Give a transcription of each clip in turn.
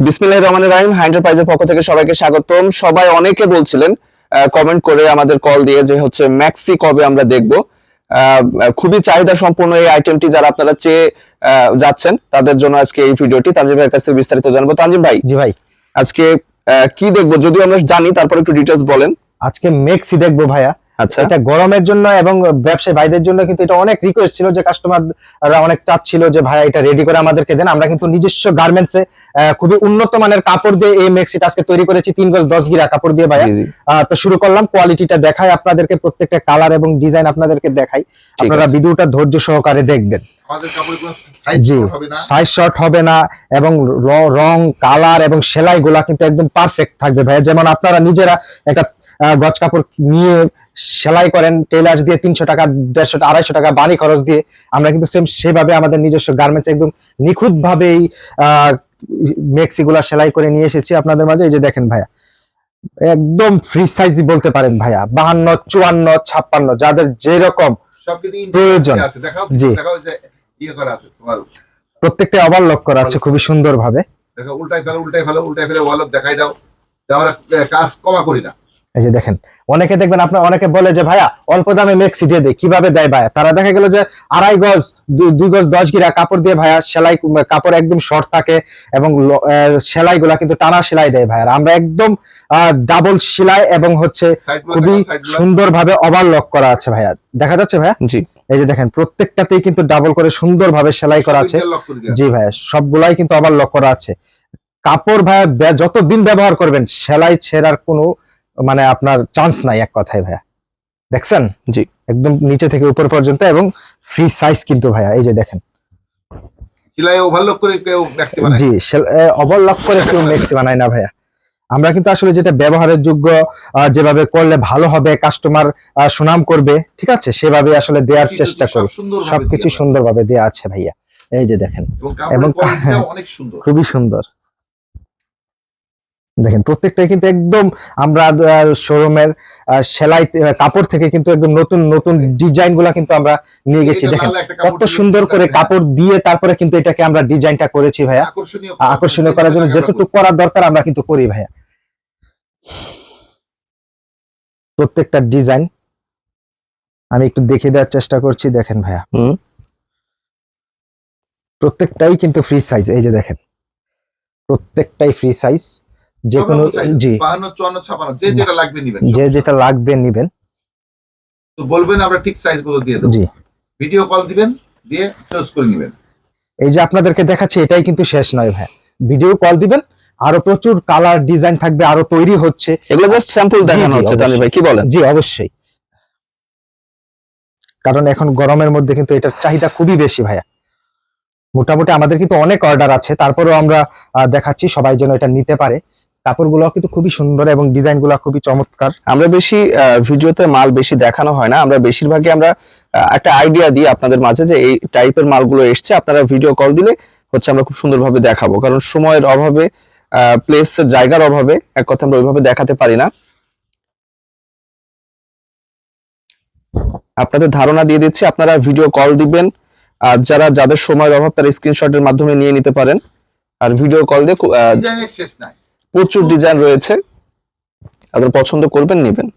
বিসমিল্লাহ রহমান রাহিম হাইন্টারপ্রাইজের পক্ষ থেকে সবাইকে স্বাগতম। সবাই অনেকে বলছিলেন কমেন্ট করে আমাদের কল দিয়ে যে হচ্ছে ম্যাক্সি কবে আমরা দেখব। আহ, খুবই চাহিদা সম্পন্ন এই আইটেমটি যারা আপনারা চেয়ে যাচ্ছেন তাদের জন্য আজকে এই ভিডিওটি তানজিম ভাইয়ের কাছ থেকে বিস্তারিত জানব। তানজিম ভাই জি ভাই। আজকে কি দেখব? যদিও আমরা জানি তারপর একটু ডিটেলস বলেন। আজকে মেক্সি দেখব ভাইয়া। আচ্ছা। এটা গরমের জন্য এবং ব্যবসায়ী ভাইদের জন্য কিন্তু এটা অনেক রিকোয়েস্ট ছিল যে কাস্টমাররা অনেক চাচ্ছিল যে ভাইয়া এটা রেডি করে আমাদেরকে দেন। আমরা কিন্তু নিজস্ব গার্মেন্টসে খুবই উন্নত মানের কাপড় দিয়ে এই মেক্সিটা আজকে তৈরি করেছি তিন গজ দশ গিরা কাপড় দিয়ে। আহ, তো শুরু করলাম কোয়ালিটিটা দেখাই আপনাদেরকে প্রত্যেকটা কালার এবং ডিজাইন আপনাদেরকে দেখাই। আপনারা। ভিডিওটা ধৈর্য সহকারে দেখবেন। সাইজ জি সাইজ শর্ট হবে না এবং র- রং কালার এবং সেলাই গুলা কিন্তু একদম পারফেক্ট থাকবে ভাইয়া। যেমন আপনারা নিজেরা একটা গজ কাপড় নিয়ে সেলাই করেন টেলার্স দিয়ে তিনশো টাকা দেড়শো আড়াইশো টাকা বানি খরচ দিয়ে। আমরা কিন্তু সেম সেভাবে আমাদের নিজস্ব গার্মেন্টস একদম নিখুঁত ভাবে এই সেলাই করে নিয়ে এসেছি আপনাদের মাঝে। এই যে দেখেন ভাইয়া একদম ফ্রি সাইজ বলতে পারেন ভাইয়া বাহান্ন চুয়ান্ন ছাপ্পান্ন যাদের যেরকম প্রয়োজন। জি। ইয়ে করা আছে প্রত্যেকটা ওভারলক করা আছে খুবই সুন্দর ভাবে দেখো উল্টাই ফেলো উল্টাই ফেলো উল্টাই ফেলে ওয়ালত দেখাই দাও। আমরা কাজ কমা করি না। এই যে দেখেন অনেকে দেখবেন আপনার অনেকে বলে যে ভাইয়া অল্প দামে মেক্সি দিয়ে দেয় কীভাবে দেয় ভাইয়া? তারা দেখা গেল যে আড়াই গজ দুই গজ দশ গিরা কাপড় দিয়ে ভাইয়া সেলাই কাপড় একদম শর্ট থাকে এবং সেলাই গুলা কিন্তু টানা সেলাই দেয় ভাইয়া আমরা একদম ডাবল সেলাই এবং হচ্ছে খুবই সুন্দরভাবে ওভারলক করা আছে ভাইয়া। দেখা যাচ্ছে ভাইয়া? জি। এই যে দেখেন প্রত্যেকটাতেই কিন্তু ডাবল করে সুন্দরভাবে সেলাই করা আছে। জি ভাইয়া সবগুলাই কিন্তু আবার লক করা আছে। কাপড় ভাইয়া বে- যতদিন ব্যবহার করবেন সেলাই ছেঁড়ার কোনো মানে আপনার চান্স নাই এক কথায় ভাইয়া। দেখছেন? জি। একদম নিচে থেকে উপর পর্যন্ত এবং ফ্রি সাইজ কিন্তু ভাইয়া এই যে দেখেন। সিলাই ওভারলোক করে কেউ ম্যাক্সি বানায় জি ওভারলক করে কেউ মেক্সি বানায় না ভাইয়া। আমরা কিন্তু আসলে যেটা ব্যবহারের যোগ্য আহ, যেভাবে করলে ভালো হবে কাস্টমার সুনাম করবে ঠিক আছে? সেভাবে আসলে দেওয়ার চেষ্টা করব। সবকিছু দিয়ে সুন্দরভাবে দেওয়া আছে ভাইয়া। এই যে দেখেন। এবং খুবই সুন্দর। দেখেন প্রত্যেকটাই কিন্তু একদম আমরা শোরুমের সেলাই কাপড় থেকে কিন্তু একদম নতুন নতুন ডিজাইনগুলা কিন্তু আমরা নিয়ে গেছি। দেখেন কত সুন্দর করে কাপড় দিয়ে তারপরে কিন্তু এটাকে আমরা ডিজাইনটা করেছি ভাইয়া। আকর্ষণীয় করার জন্য যেটুকু করার দরকার আমরা কিন্তু করি ভাইয়া। প্রত্যেকটা ডিজাইন আমি একটু দেখিয়ে দেওয়ার চেষ্টা করছি দেখেন ভাইয়া। হুম। প্রত্যেকটাই কিন্তু ফ্রি সাইজ এই যে দেখেন। প্রত্যেকটাই ফ্রি সাইজ যে কোনো জি। যে যেটা লাগবে নিবেন যে যেটা লাগবে নিবেন। তো বলবেন আমরা ঠিক সাইজগুলো দিয়ে দেবো। জি। ভিডিও কল দিবেন দিয়ে চয়েস করে নিবেন। এই যে আপনাদেরকে দেখাচ্ছি এটাই কিন্তু শেষ নয় ভাই। ভিডিও কল দিবেন আরও প্রচুর কালার ডিজাইন থাকবে আরও তৈরি হচ্ছে। এগুলো জাস্ট স্যাম্পল দেখানো হচ্ছে তানজিম ভাই কি বলেন? জি অবশ্যই। কারণ এখন গরমের মধ্যে কিন্তু এটার চাহিদা খুবই বেশি ভাইয়া। মোটামুটি আমাদের কিন্তু অনেক অর্ডার আছে তারপরেও আমরা দেখাচ্ছি সবাই যেন এটা নিতে পারে। কাপড়গুলো কিন্তু খুবই সুন্দর এবং ডিজাইনগুলো খুবই চমৎকার। আমরা বেশি আহ, ভিডিওতে মাল বেশি দেখানো হয় না। আমরা বেশিরভাগই আমরা আহ, একটা আইডিয়া দিই আপনাদের মাঝে যে এই টাইপের মালগুলো এসছে আপনারা ভিডিও কল দিলে হচ্ছে আমরা খুব সুন্দরভাবে দেখাবো। কারণ সময়ের অভাবে প্লেস জায়গার অভাবে এক কথা আমরা ওইভাবে দেখাতে পারি না। আপনাদের ধারণা দিয়ে দিচ্ছি আপনারা ভিডিও কল দিবেন। আর যারা যাদের সময়ের অভাব তারা স্ক্রিনশটের মাধ্যমে নিয়ে নিতে পারেন। আর ভিডিও কল দিয়ে প্রচুর ডিজাইন রয়েছে। আপনারা পছন্দ করবেন নেবেন।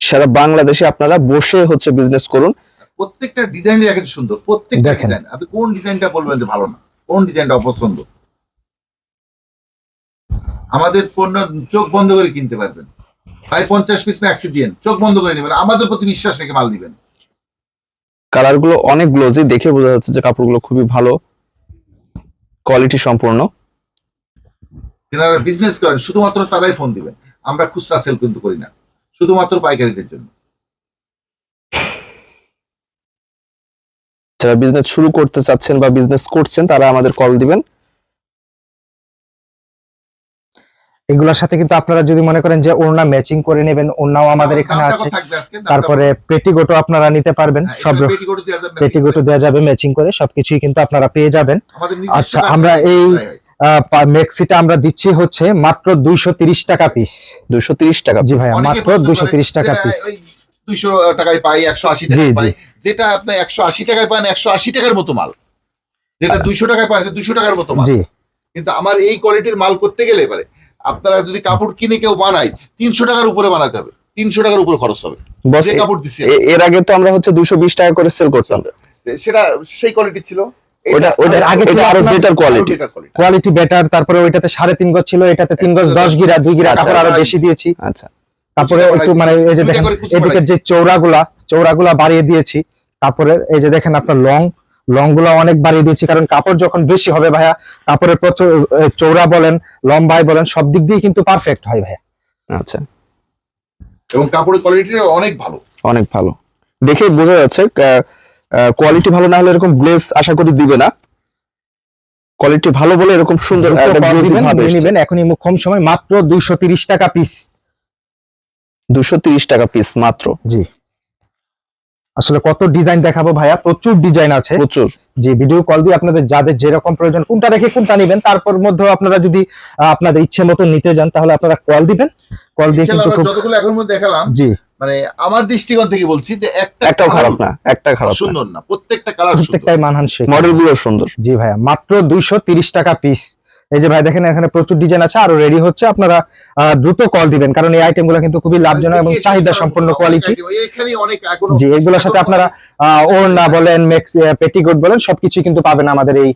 সারা বাংলাদেশে আপনারা বসে হচ্ছে বিজনেস করুন। প্রত্যেকটা ডিজাইনই দেখেন সুন্দর। প্রত্যেকটা দেখেন। ডিজাইন আপনি কোন ডিজাইনটা বলবেন যে ভালো না? কোন ডিজাইনটা অপছন্দ? আমাদের পণ্য চোখ বন্ধ করে কিনতে পারবেন। ভাই পঞ্চাশ পিস ম্যাক্সি দিয়েন। চোখ বন্ধ করে নেবেন। আমাদের প্রতি বিশ্বাস রেখে মাল দিবেন। কালারগুলো অনেক গ্লোজি দেখে বোঝা যাচ্ছে যে কাপড়গুলো খুবই ভালো। কোয়ালিটি সম্পূর্ণ। যারা বিজনেস করেন শুধুমাত্র তারাই ফোন দিবেন আমরা খুচরা সেল কিন্তু করি না। শুধুমাত্র পাইকারিদের জন্য। যারা বিজনেস শুরু করতে চাচ্ছেন বা বিজনেস করছেন তারা আমাদের কল দিবেন। এগুলোর সাথে কিন্তু আপনারা যদি মনে করেন যে ওড়না ম্যাচিং করে নেবেন ওড়নাও আমাদের এখানে আছে? তারপরে পেটিকোটও আপনারা নিতে পারবেন। হ্যাঁ, সব পেটিকোটও দেওয়া যাবে, দেওয়া যাবে ম্যাচিং করে। সবকিছুই কিন্তু আপনারা পেয়ে যাবেন। আচ্ছা, আমরা এই-। মেক্সিটা আমরা দিচ্ছি হচ্ছে মাত্র দুইশো তিরিশ টাকা পিস দুইশো তিরিশ টাকা জি ভাইয়া মাত্র দুইশো টাকা পিস 200 টাকায় পাই একশো আশি টাকায় পাই। যেটা আপনি একশো আশি টাকায় পান একশো আশি টাকার মতো মাল। যেটা দুইশো টাকায় পান দুইশো টাকার মতো মাল। জি। কিন্তু আমার এই কোয়ালিটির মাল করতে গেলে এবারে আপনারা যদি কাপড় কিনে কেউ বানায় তিনশো টাকার উপরে বানাতে হবে। তিনশো টাকার উপরে খরচ হবে। কাপড় দিচ্ছে এর আগে তো আমরা হচ্ছে দুশো বিশ টাকা করে সেল করতাম। সেটা সেই কোয়ালিটি ছিল। ওটা ওটা আগে আগে ছিল আরও আপনার- better quality quality quality better তারপরে ওইটাতে সাড়ে তিন গজ ছিল এটাতে তিন গজ দশ গিরা দুই গিরা আরও। বেশি দিয়েছি। আচ্ছা। তারপরে একটু মানে এই যে দেখেন এদিকে যে চৌড়াগুলা চৌড়াগুলা বাড়িয়ে দিয়েছি কাপড়ের এই যে দেখেন আপনার লং লংগুলা অনেক বাড়িয়ে দিয়েছি কারণ কাপড় যখন বেশি হবে ভাইয়া কাপড়ের প্রচুর চৌড়া বলেন লম্বাই বলেন সব দিক দিয়ে কিন্তু পারফেক্ট হয় ভাইয়া। আচ্ছা। এবং কাপড়ের কোয়ালিটিটা অনেক ভালো। অনেক ভালো। দেখে বোঝা যাচ্ছে কোয়ালিটি ভালো না হলে এরকম গ্লেজ আশা করি দিবে না। কোয়ালিটি ভালো বলে এরকম সুন্দর। নিবেন এখনই কম সময় মাত্র দুইশো টাকা পিস 230 টাকা পিস মাত্র। জি। আসলে কত ডিজাইন দেখাবো ভাইয়া? প্রচুর ডিজাইন আছে। প্রচুর। যে ভিডিও কল দিয়ে আপনাদের যাদের যেরকম প্রয়োজন কোনটা রেখে কোনটা নেবেন তারপর মধ্যে আপনারা যদি আহ, আপনাদের ইচ্ছে মতো নিতে যান তাহলে আপনারা কল দিবেন। কল দিয়ে কিন্তু খুব যতগুলো এখন মধ্যে দেখালাম জি। মানে আমার দৃষ্টিকোণ থেকে বলছি যে একটা একটাও খারাপ না একটা খারাপ না। সুন্দর না প্রত্যেকটা কালার প্রত্যেকটাই মানহানসই মডেলগুলো সুন্দর। জি ভাইয়া মাত্র দুইশো তিরিশ টাকা পিস এই যে ভাই দেখেন, এখানে প্রচুর ডিজাইন আছে, আরও রেডি হচ্ছে। আপনারা দ্রুত কল দিবেন, কারণ এই আইটেমগুলো কিন্তু খুবই লাভজনক এবং চাহিদা সম্পন্ন কোয়ালিটি জি, এগুলোর সাথে আপনারা ওড়না বলেন মেক্স পেটিকোট বলেন সবকিছু কিন্তু পাবেন আমাদের এই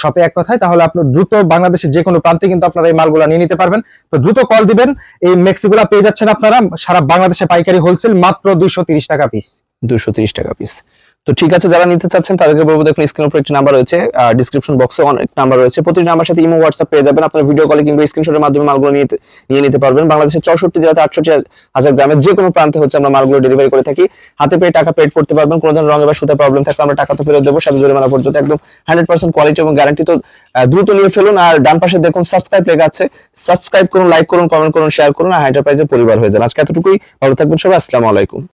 শপে এক কথায়, তাহলে আপনার দ্রুত বাংলাদেশের যে কোনো প্রান্তে কিন্তু আপনারা এই মালগুলো নিয়ে নিতে পারবেন। তো দ্রুত কল দিবেন, এই মেক্সিগুলা পেয়ে যাচ্ছেন আপনারা। সারা বাংলাদেশে পাইকারি হোলসেল মাত্র দুইশো টাকা পিস তিরিশ টাকা পিস তো ঠিক আছে, যারা নিতে চাচ্ছেন তাদেরকে বলব, দেখুন স্ক্রিনের উপর একটি নাম্বার রয়েছে ডিসক্রিপশন বক্সে অনেক নাম্বার রয়েছে। প্রতিটি নাম্বার সাথে ইমো হোয়াটসঅ্যাপ পেয়ে যাবেন। আপনার ভিডিও কলে কিংবা স্ক্রিনশটের মাধ্যমে মালগুলো নিয়ে নিয়ে নিতে পারবেন। বাংলাদেশের চৌষট্টি জেলাতে আটষট্টি হাজার গ্রামের যে কোনো প্রান্তে হচ্ছে আমরা মালগুলো ডেলিভারি করে থাকি। হাতে পেয়ে টাকা পেড করতে পারবেন। কোনো ধরনের রঙে বা সুতে প্রবলেম থাকলে আমরা টাকা তো ফেরত দেবো। সাথে জরিমানা পর্যন্ত একদম হান্ড্রেড পার্সেন্ট কোয়ালিটি এবং গ্যারান্টি তো দ্রুত নিয়ে ফেলুন। আর ডান পাশে দেখুন সাবস্ক্রাইব লেখা আছে। সাবস্ক্রাইব করুন লাইক করুন কমেন্ট করুন শেয়ার করুন। আর এন্টারপ্রাইজের পরিবার হয়ে যান। আজকে এতটুকুই। ভালো থাকবেন সবাই। আসসালামু আলাইকুম।